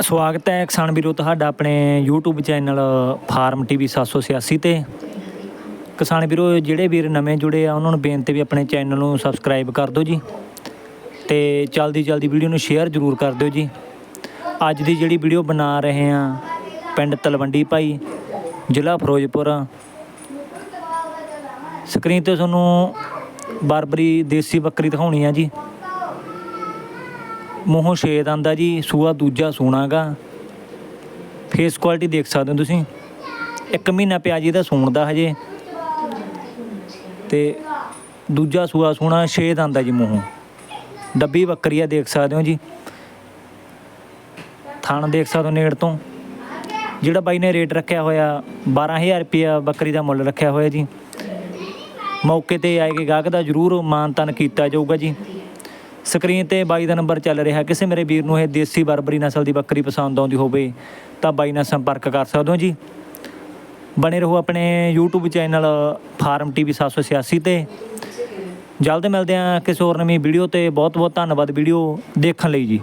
ਸਵਾਗਤ ਹੈ ਕਿਸਾਨ ਵੀਰੋ ਤੁਹਾਡਾ ਆਪਣੇ YouTube ਚੈਨਲ ਫਾਰਮ ਟੀਵੀ 786 ਤੇ। ਕਿਸਾਨ ਵੀਰੋ, ਜਿਹੜੇ ਵੀਰ ਨਵੇਂ ਜੁੜੇ ਆ, ਉਹਨਾਂ ਨੂੰ ਬੇਨਤੀ ਵੀ ਆਪਣੇ ਚੈਨਲ ਨੂੰ ਸਬਸਕ੍ਰਾਈਬ ਕਰ ਦਿਓ ਜੀ ਤੇ ਜਲਦੀ ਜਲਦੀ ਵੀਡੀਓ ਨੂੰ ਸ਼ੇਅਰ ਜ਼ਰੂਰ ਕਰ ਦਿਓ ਜੀ। ਅੱਜ ਦੀ ਜਿਹੜੀ ਵੀਡੀਓ ਬਣਾ ਰਹੇ ਆ ਪਿੰਡ ਤਲਵੰਡੀ ਭਾਈ, ਜ਼ਿਲ੍ਹਾ ਫਿਰੋਜ਼ਪੁਰ। ਸਕਰੀਨ ਤੇ ਤੁਹਾਨੂੰ ਬਾਰਬਰੀ ਦੇਸੀ ਬੱਕਰੀ ਦਿਖਾਉਣੀ ਆ ਜੀ। ਮੂੰਹੋਂ ਛੇਦ ਆਂਦਾ ਜੀ, ਸੂਆ ਦੂਜਾ ਸੂਣਾਗਾ ਫੇਸ ਕੁਆਲਿਟੀ ਦੇਖ ਸਕਦੇ ਹੋ ਤੁਸੀਂ। ਇੱਕ ਮਹੀਨਾ ਪਿਆ ਜੀ ਇਹਦਾ ਸੂਣ ਦਾ ਹਜੇ। ਤੇ ਦੂਜਾ ਸੂਆ ਸੂਣਾ ਛੇਦ ਆਂਦਾ ਜੀ ਮੂੰਹੋਂ। ਡੱਬੀ ਬੱਕਰੀ ਆ ਦੇਖ ਸਕਦੇ ਹੋ ਜੀ। ਥਣ ਦੇਖ ਸਕਦੇ ਹੋ ਨੇੜ ਤੋਂ। ਜਿਹੜਾ ਬਾਈ ਨੇ ਰੇਟ ਰੱਖਿਆ ਹੋਇਆ 12000 ਰੁਪਇਆ ਬੱਕਰੀ ਦਾ ਮੁੱਲ ਰੱਖਿਆ ਹੋਇਆ ਜੀ। ਮੌਕੇ ਤੇ ਆਏਗੇ ਗਾਹਕ ਦਾ ਜ਼ਰੂਰ ਮਾਨਤਨ ਕੀਤਾ ਜਾਊਗਾ ਜੀ। ਸਕਰੀਨ ਤੇ ਬਾਈ ਦਾ ਨੰਬਰ ਚੱਲ ਰਿਹਾ ਕਿਸੇ ਮੇਰੇ ਵੀਰ ਨੂੰ ਇਹ ਦੇਸੀ ਬਰਬਰੀ ਨਸਲ ਦੀ ਬੱਕਰੀ ਪਸੰਦ ਆਉਂਦੀ ਹੋਵੇ, ਤਾਂ ਬਾਈ ਨਾਲ ਸੰਪਰਕ ਕਰ ਸਕਦੇ ਹੋ ਜੀ। ਬਣੇ ਰਹੋ ਆਪਣੇ YouTube ਚੈਨਲ ਫਾਰਮ ਟੀਵੀ 786 ਤੇ। ਜਲਦ ਮਿਲਦੇ ਹਾਂ ਕਿਸੇ ਹੋਰ ਨਵੀਂ ਵੀਡੀਓ ਤੇ। ਬਹੁਤ ਬਹੁਤ ਧੰਨਵਾਦ ਵੀਡੀਓ ਦੇਖਣ ਲਈ ਜੀ।